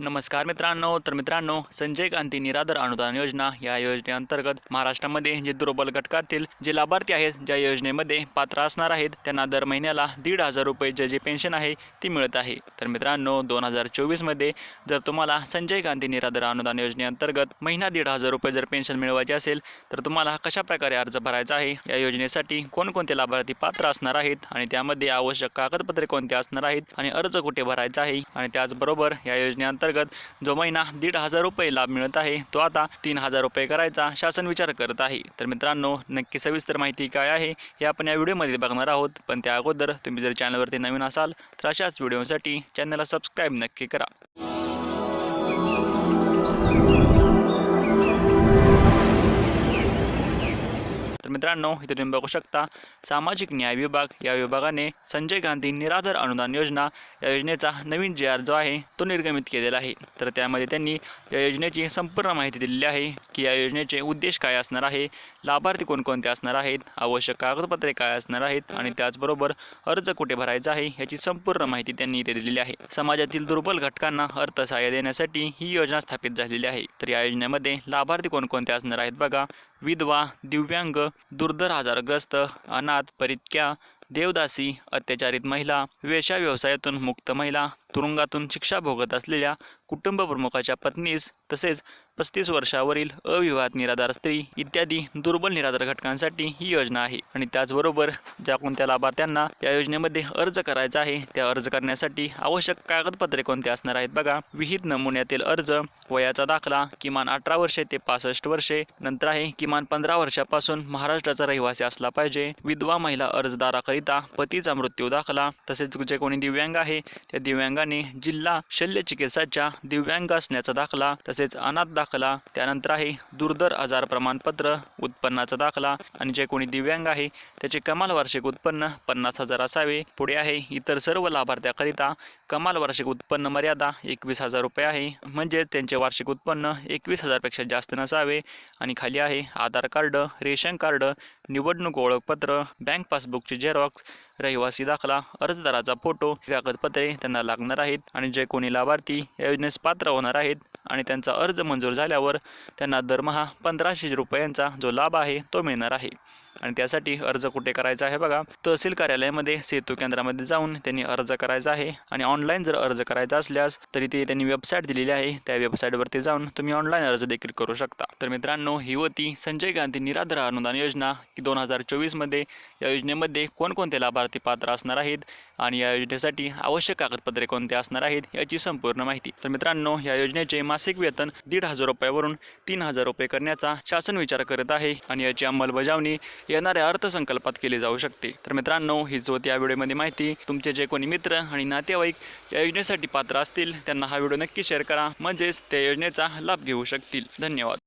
नमस्कार मित्रांनो. तर मित्रांनो संजय गांधी निराधार अनुदान योजना या योजनेअंतर्गत महाराष्ट्रामध्ये जे दुर्बल घटकातील जे लाभार्थी आहेत ज्या योजनेमध्ये पात्र असणार आहेत त्यांना दर महिन्याला दीड हजार रुपये जे पेन्शन आहे ती मिळत आहे. तर मित्रांनो दोन हजार चोवीसमध्ये जर तुम्हाला संजय गांधी निराधार अनुदान योजनेअंतर्गत महिना दीड हजार रुपये जर पेन्शन मिळवायची असेल तर तुम्हाला कशा प्रकारे अर्ज भरायचा आहे या योजनेसाठी कोणकोणते लाभार्थी पात्र असणार आहेत आणि त्यामध्ये आवश्यक कागदपत्रे कोणते असणार आहेत आणि अर्ज कुठे भरायचा आहे आणि त्याचबरोबर या योजनेअंतर्गत जो महिना दीड हजार रुपये लाभ मिळत आहे तो आता तीन हजार रुपये करायचा शासन विचार करत आहे. तर मित्रांनो नक्की सविस्तर माहिती काय आहे हे आपण या व्हिडिओमध्ये बघणार आहोत. पण त्या अगोदर तुम्ही जर चॅनलवरती नवीन असाल तर अशाच व्हिडिओसाठी चॅनलला सबस्क्राईब नक्की करा. मित्रांनो इथे तुम्ही बघू शकता सामाजिक न्याय विभाग या विभागाने संजय गांधी निराधार अनुदान योजना या योजनेचा नवीन जे आर जो आहे तो निर्गमित केलेला आहे. तर त्यामध्ये त्यांनी या योजनेची संपूर्ण माहिती दिलेली आहे की या योजनेचे उद्देश काय असणार आहे लाभार्थी कोणकोणते असणार आहेत आवश्यक कागदपत्रे काय असणार आहेत आणि त्याचबरोबर अर्ज कुठे भरायचा आहे याची संपूर्ण माहिती त्यांनी इथे दिलेली आहे. समाजातील दुर्बल घटकांना अर्थसहाय्य देण्यासाठी ही योजना स्थापित झालेली आहे. तर या योजनेमध्ये लाभार्थी कोणकोणते असणार आहेत बघा विधवा दिव्यांग दुर्धर आजारग्रस्त अनाथ परित्या देवदासी अत्याचारित महिला वेशा व्यवसायातून मुक्त महिला तुरुंगातून शिक्षा भोगत असलेल्या कुटुंबप्रमुखाच्या पत्नीस तसेच पस्तीस वर्षावरील अविवाहित निराधार स्त्री इत्यादी दुर्बल निराधार घटकांसाठी ही योजना आहे. आणि त्याचबरोबर ज्या कोणत्या लाभार्थ्यांना या योजनेमध्ये अर्ज करायचा आहे त्या अर्ज करण्यासाठी आवश्यक कागदपत्रे कोणते असणार आहेत बघा. विहित नमुन्यातील अर्ज वयाचा दाखला किमान अठरा वर्षे ते पासष्ट वर्षे नंतर आहे किमान पंधरा वर्षापासून महाराष्ट्राचा रहिवासी असला पाहिजे. विधवा महिला अर्जदाराकरिता पतीचा मृत्यू दाखला तसेच जे कोणी दिव्यांग आहे त्या दिव्यांगाने जिल्हा शल्य चिकित्साच्या दिव्यांग असण्याचा दाखला तसेच अनाथ दाखला त्यानंतर आहे दुर्धर आजार प्रमाणपत्र उत्पन्नाचा दाखला आणि जे कोणी दिव्यांग आहे त्याचे कमाल वार्षिक उत्पन्न पन्नास हजार असावे. पुढे आहे इतर सर्व लाभार्थ्याकरिता कमाल वार्षिक उत्पन्न मर्यादा एकवीस हजार रुपये आहे. म्हणजे त्यांचे वार्षिक उत्पन्न एकवीस हजारपेक्षा जास्त नसावे. आणि खाली आहे आधार कार्ड रेशन कार्ड निवडणूक ओळखपत्र बँक पासबुकचे झेरॉक्स रहिवासी दाखला अर्जदाराचा फोटो कागदपत्रे त्यांना लागणार आहेत आणि जे कोणी लाभार्थी या योजनेस पात्र होणार आहेत आणि त्यांचा अर्ज मंजूर झाल्यावर त्यांना दरमहा पंधराशे रुपयांचा जो लाभ आहे तो मिळणार आहे. आणि त्यासाठी अर्ज कुठे करायचा आहे बघा. तहसील कार्यालयामध्ये सेतू केंद्रामध्ये जाऊन त्यांनी अर्ज करायचा आहे आणि ऑनलाईन जर अर्ज करायचा असल्यास तरी ते त्यांनी वेबसाईट दिलेली आहे. त्या वेबसाईटवरती जाऊन तुम्ही ऑनलाईन अर्ज देखील करू शकता. तर मित्रांनो ही होती संजय गांधी निराधार अनुदान योजना. की दोन हजार चोवीसमध्ये या योजनेमध्ये कोणकोणते लाभार्थी पात्र असणार आहेत आणि या योजनेसाठी आवश्यक कागदपत्रे कोणते असणार आहेत याची संपूर्ण माहिती. तर मित्रांनो या योजनेचे मासिक वेतन दीड हजार रुपयावरून तीन हजार रुपये करण्याचा शासन विचार करत आहे आणि याची अंमलबजावणी येणाऱ्या अर्थसंकल्पात केली जाऊ शकते. तर मित्रांनो हीच होती या व्हिडिओमध्ये माहिती. तुमचे जे कोणी मित्र आणि नातेवाईक या योजनेसाठी पात्र असतील त्यांना हा व्हिडिओ नक्की शेअर करा. म्हणजेच त्या योजनेचा लाभ घेऊ शकतील. धन्यवाद.